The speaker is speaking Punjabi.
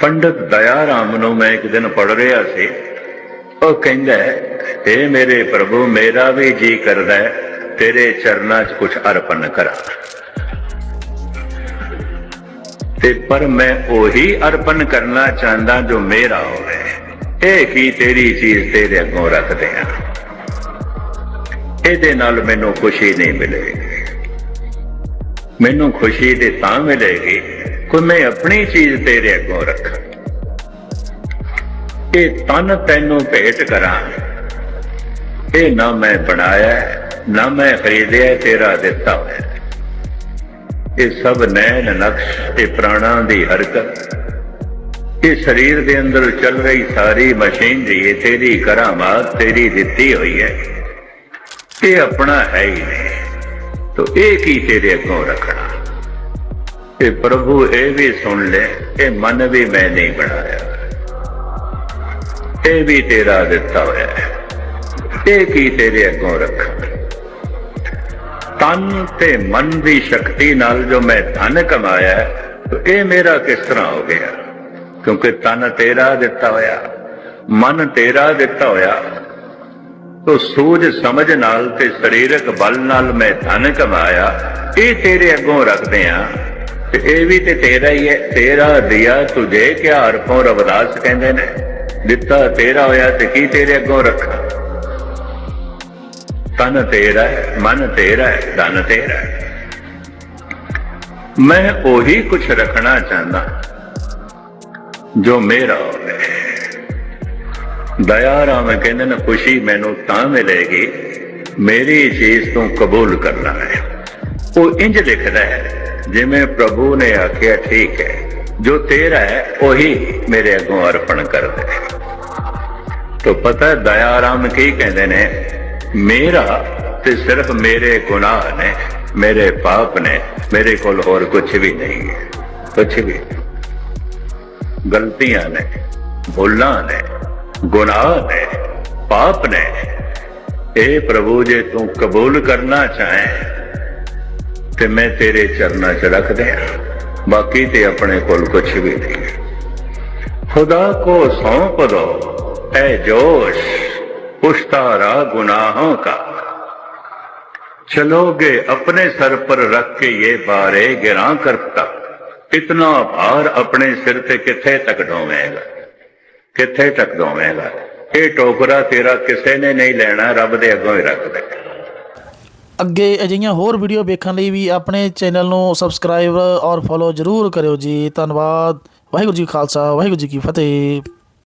ਪੰਡਤ ਦਇਆ ਰਾਮ ਨੂੰ ਮੈਂ ਇੱਕ ਦਿਨ ਪੜ ਰਿਹਾ ਸੀ। ਉਹ ਕਹਿੰਦਾ ਏ ਮੇਰੇ ਪ੍ਰਭੂ, ਮੇਰਾ ਵੀ ਜੀ ਕਰਦਾ ਤੇਰੇ ਚਰਨਾਂ 'ਚ ਕੁਝ ਅਰਪਣ ਕਰਾਂ। ਤੇ ਪਰ ਮੈਂ ਉਹੀ ਅਰਪਣ ਕਰਨਾ ਚਾਹੁੰਦਾ ਜੋ ਮੇਰਾ ਹੋਵੇ। ਇਹ ਕੀ ਤੇਰੀ ਚੀਜ਼ ਤੇਰੇ ਅੱਗੋਂ ਰੱਖਦੇ ਆ? ਇਹਦੇ ਨਾਲ ਮੈਨੂੰ ਖੁਸ਼ੀ ਨਹੀਂ ਮਿਲੇਗੀ। ਮੈਨੂੰ ਖੁਸ਼ੀ ਤੇ ਤਾਂ ਮਿਲੇਗੀ ਕੋਈ ਮੈਂ ਆਪਣੀ ਚੀਜ਼ ਤੇਰੇ ਅੱਗੋਂ ਰੱਖਾਂ। ਇਹ ਤਨ ਤੈਨੂੰ ਭੇਟ ਕਰਾਂ ਇਹ ਨਾ ਮੈਂ ਬਣਾਇਆ, ਨਾ ਮੈਂ ਖਰੀਦਿਆ, ਤੇਰਾ ਦਿੱਤਾ ਹੋਇਆ। ਇਹ ਸਭ ਨੈਣ ਨਕਸ਼ ਇਹ ਪ੍ਰਾਣਾਂ ਦੀ ਹਰਕਤ। ਇਹ ਸਰੀਰ ਦੇ ਅੰਦਰ ਚੱਲ ਰਹੀ ਸਾਰੀ ਮਸ਼ੀਨਰੀ, ਇਹ ਤੇਰੀ ਕਰਾਮਾਤ ਤੇਰੀ ਦਿੱਤੀ ਹੋਈ ਹੈ। ਇਹ ਆਪਣਾ ਹੈ ਹੀ ਨਹੀਂ। ਤੋ ਇਹ ਕੀ ਤੇਰੇ ਅੱਗੋਂ ਰੱਖਣਾ? ਇਹ ਪ੍ਰਭੂ ਇਹ ਵੀ ਸੁਣ ਲੈ, ਇਹ ਮਨ ਵੀ ਮੈਂ ਨਹੀਂ ਬਣਾਇਆ। ਇਹ ਵੀ ਤੇਰਾ ਦਿੱਤਾ ਹੋਇਆ ਹੈ। ਇਹ ਕੀ ਤੇਰੇ ਅੱਗੋਂ ਰੱਖਾਂ? ਤਨ ਤੇ ਮਨ ਦੀ ਸ਼ਕਤੀ ਨਾਲ ਜੋ ਮੈਂ ਧਨ ਕਮਾਇਆ ਇਹ ਮੇਰਾ ਕਿਸ ਤਰ੍ਹਾਂ ਹੋ ਗਿਆ? ਕਿਉਂਕਿ ਤਨ ਤੇਰਾ ਦਿੱਤਾ ਹੋਇਆ, ਮਨ ਤੇਰਾ ਦਿੱਤਾ ਹੋਇਆ, ਤੋ ਸੂਝ ਸਮਝ ਨਾਲ ਤੇ ਸਰੀਰਕ ਬਲ ਨਾਲ ਮੈਂ ਧਨ ਕਮਾਇਆ, ਇਹ ਤੇਰੇ ਅੱਗੋਂ ਰੱਖਦੇ ਆ ਤੇ ਇਹ ਵੀ ਤੇ ਤੇਰਾ ਹੀ ਹੈ, ਤੇਰਾ ਦਿਆ ਤੁਝੇ ਕਿਆ ਅਰਪੋਂ ਰਵਦਾਸ ਕਹਿੰਦੇ ਨੇ। ਦਿੱਤਾ ਤੇਰਾ ਹੋਇਆ ਤੇ ਕੀ ਤੇਰੇ ਅੱਗੋਂ ਰੱਖਾਂ? ਤਨ ਤੇਰਾ ਮਨ ਤੇਰਾ ਧਨ ਤੇਰਾ ਮੈਂ ਉਹੀ ਕੁਝ ਰੱਖਣਾ ਚਾਹੁੰਦਾ, ਜੋ ਮੇਰਾ ਹੋਵੇ। ਦਇਆ ਰਾਮ ਕਹਿੰਦੇ ਨੇ, ਖੁਸ਼ੀ ਮੈਨੂੰ ਤਾਂ ਮਿਲੇਗੀ, ਮੇਰੀ ਚੀਜ਼ ਤੋਂ ਕਬੂਲ ਕਰਨਾ ਹੈ। ਉਹ ਇੰਜ ਲਿਖਦਾ ਹੈ ਜਿਵੇਂ ਪ੍ਰਭੂ ਨੇ ਆਖਿਆ ਠੀਕ ਹੈ ਜੋ ਤੇਰਾ ਹੈ ਉਹੀ ਮੇਰੇ ਅੱਗੋਂ ਅਰਪਣ ਕਰ ਦੇ ਤੋ ਪਤਾ ਹੈ ਦਇਆ ਰਾਮ ਕੀ ਕਹਿੰਦੇ ਨੇ ਮੇਰਾ ਤੇ ਸਿਰਫ ਮੇਰੇ ਗੁਨਾਹ ਨੇ ਮੇਰੇ ਪਾਪ ਨੇ ਮੇਰੇ ਕੋਲ ਹੋਰ ਕੁਝ ਵੀ ਨਹੀਂ ਹੈ ਕੁਝ ਵੀ ਗਲਤੀਆਂ ਨੇ ਭੁੱਲਾਂ ਨੇ ਗੁਨਾਹ ਨੇ ਪਾਪ ਨੇ ਇਹ ਪ੍ਰਭੂ ਜੇ ਤੂੰ ਕਬੂਲ ਕਰਨਾ ਚਾਹੇ ਤੇ ਮੈਂ ਤੇਰੇ ਚਰਨਾਂ 'ਚ ਰੱਖ ਦਿਆਂ। ਬਾਕੀ ਤੇ ਆਪਣੇ ਕੋਲ ਕੁਛ ਵੀ ਨਹੀਂ। ਖੁਦਾ ਕੋ ਸੌਂਪ ਦੋ, ਐ ਜੋਸ਼, ਪੁਸ਼ਤਾਰਾ ਗੁਨਾਹੋਂ ਕਾ। चलोगे अपने सर पर रख के ये बारे गिरा कर तक इतना भार अपने सिर ते किथे तक ढोवेगा किथे तक ਇਹ ਟੋਕਰਾ ਤੇਰਾ ਕਿਸੇ ਨੇ ਨਹੀਂ ਲੈਣਾ, ਰੱਬ ਦੇ ਅੱਗੋਂ ਹੀ ਰੱਖ ਅੱਗੇ ਅਜਿਹੀਆਂ ਹੋਰ ਵੀਡੀਓ ਵੇਖਣ ਲਈ ਵੀ ਆਪਣੇ ਚੈਨਲ ਨੂੰ ਸਬਸਕ੍ਰਾਈਬ ਔਰ ਫੋਲੋ ਜ਼ਰੂਰ ਕਰਿਓ ਜੀ। ਧੰਨਵਾਦ। ਵਾਹਿਗੁਰੂ ਜੀ ਖਾਲਸਾ, ਵਾਹਿਗੁਰੂ ਜੀ ਕੀ ਫਤਿਹ।